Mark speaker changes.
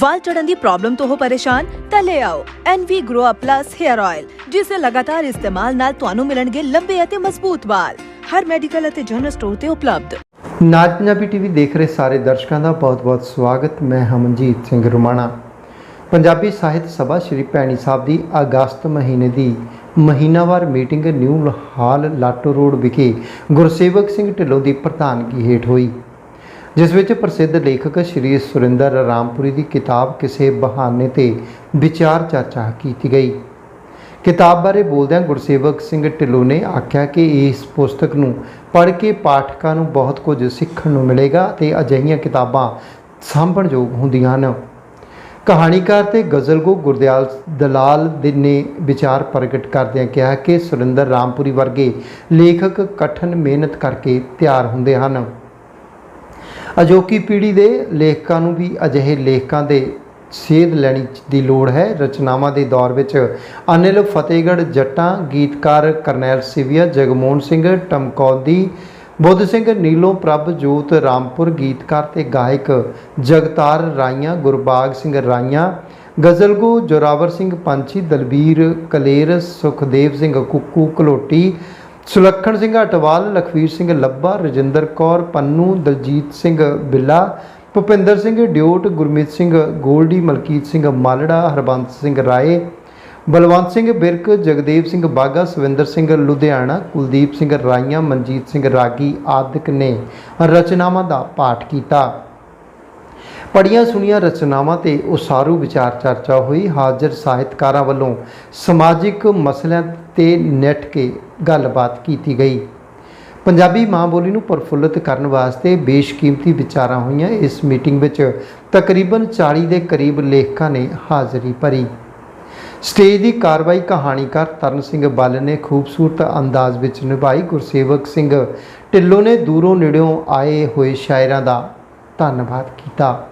Speaker 1: ਵਾਲ ਚੜਨ ਦੀ ਪ੍ਰੋਬਲਮ ਤੋਂ ਹੋ ਪਰੇਸ਼ਾਨ, ਤਾਂ ਲੈ ਆਓ NV Grow Up Plus Hair Oil ਜਿਸ ਦੇ ਲਗਾਤਾਰ ਇਸਤੇਮਾਲ ਨਾਲ ਤੁਹਾਨੂੰ ਮਿਲਣਗੇ ਲੰਬੇ ਅਤੇ ਮਜ਼ਬੂਤ ਵਾਲ। ਹਰ ਮੈਡੀਕਲ ਅਤੇ ਜਨਰਲ ਸਟੋਰ ਤੇ ਉਪਲਬਧ।
Speaker 2: ਨਾਜ ਪੰਜਾਬੀ ਟੀਵੀ ਦੇਖ ਰਹੇ ਸਾਰੇ ਦਰਸ਼ਕਾਂ ਦਾ ਬਹੁਤ-ਬਹੁਤ ਸਵਾਗਤ। ਮੈਂ ਹਮਨਜੀਤ ਸਿੰਘ ਰੁਮਾਣਾ। ਪੰਜਾਬੀ ਸਾਹਿਤ ਸਭਾ ਸ਼੍ਰੀ ਭੈਣੀ ਸਾਹਿਬ ਦੀ ਅਗਸਤ ਮਹੀਨੇ ਦੀ ਮਹੀਨਾਵਾਰ meeting new hall Lato road ਵਿਖੇ ਗੁਰਸੇਵਕ ਸਿੰਘ ਢਿੱਲੋਂ ਦੀ ਪ੍ਰਧਾਨਗੀ ਹੇਠ ਹੋਈ। ਜਿਸ ਵਿੱਚ ਪ੍ਰਸਿੱਧ ਲੇਖਕ ਸ਼੍ਰੀ ਸੁਰਿੰਦਰ ਰਾਮਪੁਰੀ ਦੀ ਕਿਤਾਬ ਕਿਸੇ ਬਹਾਨੇ ਤੇ ਵਿਚਾਰ ਚਰਚਾ ਕੀਤੀ ਗਈ। ਕਿਤਾਬ ਬਾਰੇ ਬੋਲਦਿਆਂ ਗੁਰਸੇਵਕ ਸਿੰਘ ਢਿੱਲੋਂ ਨੇ ਆਖਿਆ ਕਿ ਇਸ ਪੁਸਤਕ ਨੂੰ ਪੜ੍ਹ ਕੇ ਪਾਠਕਾਂ ਨੂੰ ਬਹੁਤ ਕੁਝ ਸਿੱਖਣ ਨੂੰ ਮਿਲੇਗਾ ਤੇ ਅਜਿਹੀਆਂ ਕਿਤਾਬਾਂ ਸਾਂਭਣਯੋਗ ਹੁੰਦੀਆਂ ਹਨ। ਕਹਾਣੀਕਾਰ ਤੇ ਗਜ਼ਲਗੋ ਗੁਰਦਿਆਲ ਦਲਾਲ ਦੇ ਨੇ ਵਿਚਾਰ ਪ੍ਰਗਟ ਕਰਦਿਆਂ ਕਿਹਾ ਕਿ ਸੁਰਿੰਦਰ ਰਾਮਪੁਰੀ ਵਰਗੇ ਲੇਖਕ ਕਠਨ ਮਿਹਨਤ ਕਰਕੇ ਤਿਆਰ ਹੁੰਦੇ ਹਨ। ਅਜੋਕੀ ਪੀੜ੍ਹੀ ਦੇ ਲੇਖਕਾਂ ਨੂੰ ਵੀ ਅਜਿਹੇ ਲੇਖਕਾਂ ਦੇ ਸੇਧ ਲੈਣੀ ਦੀ ਲੋੜ ਹੈ। ਰਚਨਾਵਾਂ ਦੇ ਦੌਰ ਵਿੱਚ ਅਨਿਲ ਫਤਿਹਗੜ੍ਹ ਜੱਟਾਂ, ਗੀਤਕਾਰ ਕਰਨੈਲ ਸਿਵੀਆ, ਜਗਮੋਹਨ ਸਿੰਘ ਟਮਕੌਦੀ, ਬੁੱਧ ਸਿੰਘ ਨੀਲੋ ਪ੍ਰਭਜੋਤ ਰਾਮਪੁਰ, ਗੀਤਕਾਰ ਤੇ ਗਾਇਕ ਜਗਤਾਰ ਰਾਈਆਂ, ਗੁਰਬਾਗ ਸਿੰਘ ਰਾਈਆਂ, ਗਜ਼ਲਗੋ ਜੋਰਾਵਰ ਸਿੰਘ ਪੰਛੀ, ਦਲਬੀਰ ਕਲੇਰ, ਸੁਖਦੇਵ ਸਿੰਘ ਕੁੱਕੂ ਕਲੋਟੀ ਸੁਲੱਖਣ ਸਿੰਘ ਅਟਵਾਲ, ਲਖਵੀਰ ਸਿੰਘ ਲੱਭਾ, ਰਜਿੰਦਰ ਕੌਰ, ਪੰਨੂ, ਦਲਜੀਤ ਸਿੰਘ ਬਿੱਲਾ, ਭੁਪਿੰਦਰ ਸਿੰਘ ਡਿਓਟ, ਗੁਰਮੀਤ ਸਿੰਘ ਗੋਲਡੀ, ਮਲਕੀਤ ਸਿੰਘ ਮਾਲੜਾ, ਹਰਬੰਸ ਸਿੰਘ ਰਾਏ, ਬਲਵੰਤ ਸਿੰਘ ਬਿਰਕ, ਜਗਦੇਵ ਸਿੰਘ ਬਾਗਾ, ਸਵਿੰਦਰ ਸਿੰਘ ਲੁਧਿਆਣਾ, ਕੁਲਦੀਪ ਸਿੰਘ ਰਾਈਆਂ, ਮਨਜੀਤ ਸਿੰਘ ਰਾਗੀ ਆਦਿਕ ਨੇ ਰਚਨਾਵਾਂ ਦਾ ਪਾਠ ਕੀਤਾ। ਪੜੀਆਂ ਸੁਣੀਆਂ ਰਚਨਾਵਾਂ ਤੇ ਉਸਾਰੂ ਵਿਚਾਰ ਚਰਚਾ ਹੋਈ। ਹਾਜ਼ਰ ਸਾਹਿਤਕਾਰਾਂ ਵੱਲੋਂ ਸਮਾਜਿਕ ਮਸਲਿਆਂ ਤੇ ਨੈਟ ਕੇ ਗੱਲਬਾਤ ਕੀਤੀ ਗਈ। ਪੰਜਾਬੀ ਮਾਂ ਬੋਲੀ ਨੂੰ ਪ੍ਰਫੁੱਲਤ ਕਰਨ ਵਾਸਤੇ ਬੇਸ਼ਕੀਮਤੀ ਵਿਚਾਰਾਂ ਹੋਈਆਂ। ਇਸ ਮੀਟਿੰਗ ਵਿੱਚ ਤਕਰੀਬਨ 40 ਦੇ ਕਰੀਬ ਲੇਖਕਾਂ ਨੇ ਹਾਜ਼ਰੀ ਭਰੀ। ਸਟੇਜ ਦੀ ਕਾਰਵਾਈ ਕਹਾਣੀਕਾਰ ਤਰਨ ਸਿੰਘ ਬੱਲ ਨੇ ਖੂਬਸੂਰਤ ਅੰਦਾਜ਼ ਵਿੱਚ ਨਿਭਾਈ। ਗੁਰਸੇਵਕ ਸਿੰਘ ਢਿੱਲੋਂ ਨੇ ਦੂਰੋਂ ਨੇੜਿਓਂ ਆਏ ਹੋਏ ਸ਼ਾਇਰਾਂ ਦਾ ਧੰਨਵਾਦ ਕੀਤਾ।